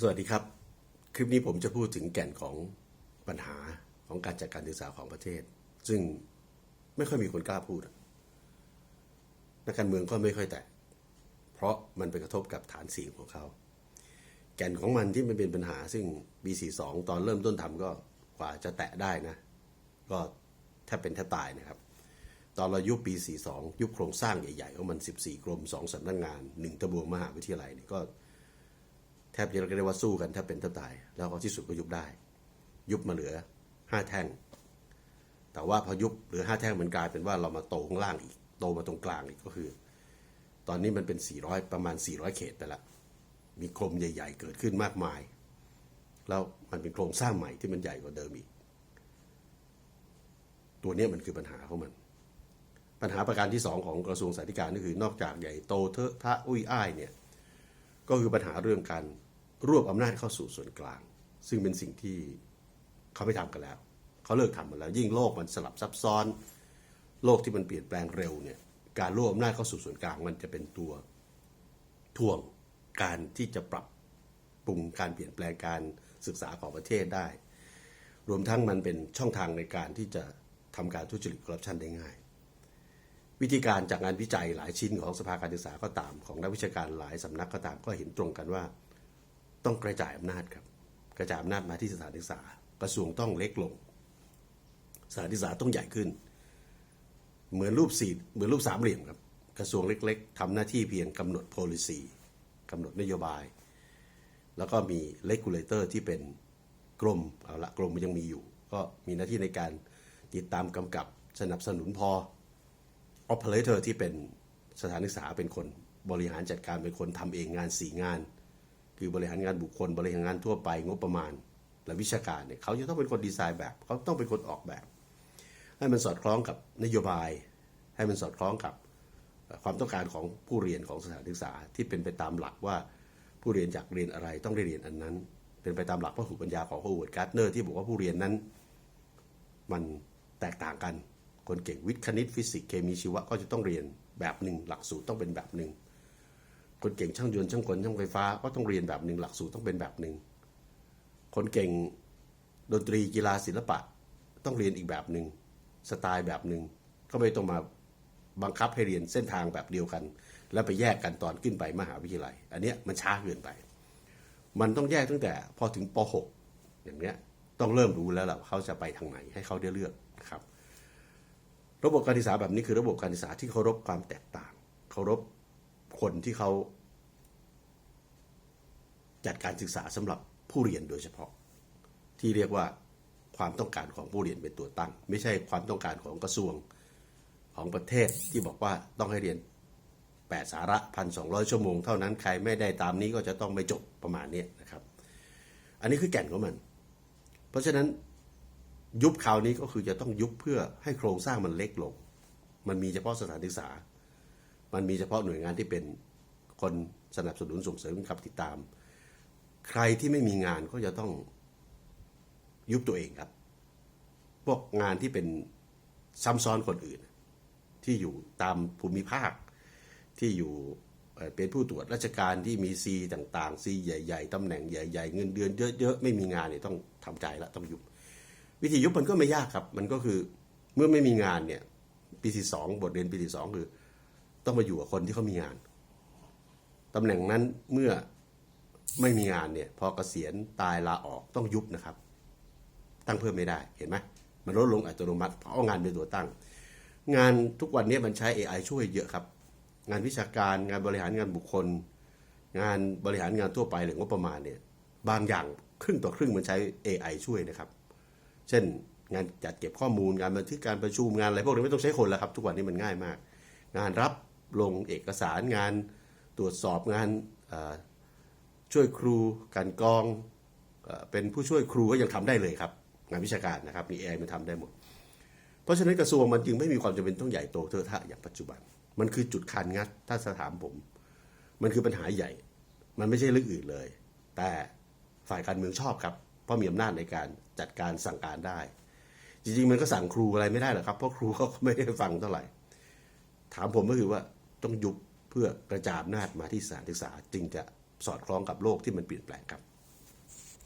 สวัสดีครับ คลิปนี้ผมจะพูดถึงแก่นของปัญหาของการจัดการศึกษาของประเทศ ซึ่งไม่ค่อยมีคนกล้าพูดนักการเมืองก็ไม่ค่อยแตะเพราะมันไปกระทบกับฐานเสียงของเขา แก่นของมันที่มันเป็นปัญหา ซึ่ง B42 ตอนเริ่มต้นทำก็กว่าจะแตะได้นะ ก็แทบเป็นแทบตายนะครับ ตอนเรายุบปี 42 ยุบโครงสร้างใหญ่ๆของมัน 14 กรม 2สำนักงาน 1ตะบวงมหาวิทยาลัยนี่ก็ แทบจะเรียกได้ว่าสู้กันแทบเป็นแทบตาย แล้วก็ที่สุดก็ยุบได้ ยุบมาเหลือห้าแท่ง แต่ว่าพอยุบเหลือห้าแท่งมันกลายเป็นว่าเรามาโตข้างล่างอีก โตมาตรงกลางอีกก็คือ ตอนนี้มันเป็น 400 ประมาณ 400 เขตไปละ มีกรมใหญ่ ๆ เกิดขึ้นมากมาย แล้วมันเป็นโครงสร้างใหม่ที่มันใหญ่กว่าเดิมอีก ตัวนี้มันคือปัญหาของมัน ปัญหาประการที่สองของกระทรวงสาธารณสุขก็คือนอกจากใหญ่โตเทอะทะอุ้ยอ้ายเนี่ยก็คือปัญหาเรื่องการ รวบอำนาจเข้าสู่ส่วนกลาง ซึ่งเป็นสิ่งที่เขาไม่ทำกันแล้ว เขาเลิกทำมาแล้ว ยิ่งโลกมันสลับซับซ้อน โลกที่มันเปลี่ยนแปลงเร็วเนี่ยการรวบอำนาจเข้าสู่ส่วนกลางมันจะเป็นตัวท่วงการที่จะปรับปรุงการเปลี่ยนแปลงการศึกษาของประเทศได้ รวมทั้งมันเป็นช่องทางในการที่จะทำการทุจริตคอร์รัปชันได้ง่าย วิธีการจากงานวิจัยหลายชิ้นของสภาการศึกษาก็ตามของนักวิชาการหลายสำนักก็ตามก็เห็นตรงกันว่า ต้องกระจายอำนาจครับกระจายอำนาจมาที่สถานศึกษากระทรวงต้องเล็กลง สถานศึกษาต้องใหญ่ขึ้น เหมือนรูปสี่เหมือนรูปสามเหลี่ยมครับกระทรวงเล็ก ๆทำหน้าที่เพียงกำหนด policy กำหนดนโยบาย แล้วก็มี regulator ที่เป็นกรมเอาละกรมมันยังมีอยู่ ก็มีหน้าที่ในการติดตามกำกับสนับสนุนพอ operator ที่เป็นสถานศึกษาเป็นคนบริหารจัดการเป็นคนทำเองงานสี่งาน คือบริหารงานบุคคล บริหารงานทั่วไปงบประมาณ และวิชาการเนี่ยเขาจะต้องเป็นคนดีไซน์แบบ เขาต้องเป็นคนออกแบบ ให้มันสอดคล้องกับนโยบาย ให้มันสอดคล้องกับความต้องการของผู้เรียนของสถานศึกษาที่เป็นไปตามหลักว่าผู้เรียนอยากเรียนอะไรต้องได้เรียนอันนั้น เป็นไปตามหลักพหุปัญญาของโฮเวิร์ดการ์ดเนอร์ที่บอกว่าผู้เรียนนั้น มันแตกต่างกัน คนเก่งวิทย์คณิตฟิสิกส์เคมีชีวะก็จะต้องเรียนแบบหนึ่งหลักสูตรต้องเป็นแบบหนึ่ง คนเก่งช่างยนต์ช่างกลช่างไฟฟ้าก็ต้องเรียนแบบหนึ่งหลักสูตรต้องเป็นแบบหนึ่งคนเก่งดนตรีกีฬาศิลปะ ต้องเรียนอีกแบบหนึ่งสไตล์แบบหนึ่งก็ไม่ต้องมาบังคับให้เรียนเส้นทางแบบเดียวกัน แล้วไปแยกกันตอนขึ้นไปมหาวิทยาลัย อันเนี้ยมันช้าเกินไป มันต้องแยกตั้งแต่พอถึงป .6 อย่างเนี้ยต้องเริ่มรู้แล้วแหละว่าเขาจะไปทางไหนให้เขาได้เลือกครับ ระบบการศึกษาแบบนี้คือระบบการศึกษาที่เคารพความแตกต่าง เคารพ คนที่เขาจัดการศึกษาสำหรับผู้เรียนโดยเฉพาะ ที่เรียกว่าความต้องการของผู้เรียนเป็นตัวตั้ง ไม่ใช่ความต้องการของกระทรวงของประเทศที่บอกว่าต้องให้เรียน 8 สาระพันสองชั่วโมงเท่านั้นใครไม่ได้ตามนี้ก็จะต้องไม่จบประมาณนี้นะครับ อันนี้คือแก่นของมัน เพราะฉะนั้นยุบคราวนี้ก็คือจะต้องยุบเพื่อให้โครงสร้างมันเล็กลง มันมีเฉพาะสถานศึกษา มันมีเฉพาะหน่วยงานที่เป็นคนสนับสนุนส่งเสริมขับติดตาม ใครที่ไม่มีงานก็จะต้องยุบตัวเองครับ พวกงานที่เป็นซ้ำซ้อนคนอื่น ที่อยู่ตามภูมิภาค ที่อยู่เอ่อเป็นผู้ตรวจราชการที่มีซีต่างๆซีใหญ่ ๆตำแหน่งใหญ่ ๆ เงินเดือนเยอะๆไม่มีงานเนี่ยต้องทำใจละต้องยุบวิธียุบมันก็ไม่ยากครับ มันก็คือเมื่อไม่มีงานเนี่ยปีที่สองบทเรียนปีที่สองคือ ต้องมาอยู่กับคนที่เขามีงานตำแหน่งนั้นเมื่อไม่มีงานเนี่ย พอเกษียณตายลาออกต้องยุบนะครับ ตั้งเพิ่มไม่ได้เห็นไหมมันลดลงอัตโนมัติเพราะางานเป็นตัวตั้ง งานทุกวันนี้มันใช้ AI ช่วยเยอะครับ งานวิชาการงานบริหารงานบุคคล งานบริหารงานทั่วไปหรืองบประมาณเนี่ยบางอย่างครึ่งต่อครึ่งมันใช้ AI ช่วยนะครับ เช่นงานจัดเก็บข้อมูลงานบันทึกการประชุมงานอะไรพวกนี้ไม่ต้องใช้คนแล้วครับ ทุกวันนี้มันง่ายมาก งานรับ ลงเอกสารงาน ตรวจสอบงานช่วยครูการกองเป็นผู้ช่วยครูก็ยังทำได้เลยครับ งานวิชาการนะครับมี AI มันทำได้หมด เพราะฉะนั้นกระทรวงมันจึงไม่มีความจำเป็นต้องใหญ่โตเทอะทะอย่างปัจจุบัน มันคือจุดคันงัดถ้าสถามผม มันคือปัญหาใหญ่ มันไม่ใช่เรื่องอื่นเลย แต่ฝ่ายการเมืองชอบครับ เพราะมีอำนาจในการจัดการสั่งการได้ จริงๆ มันก็สั่งครูอะไรไม่ได้หรอกครับ เพราะครูเขาก็ไม่ได้ฟังเท่าไหร่ ถามผมก็คือว่า ต้องยุบเพื่อกระจายอำนาจมาที่สถานศึกษา จึงจะสอดคล้องกับโลกที่มันเปลี่ยนแปลงครับ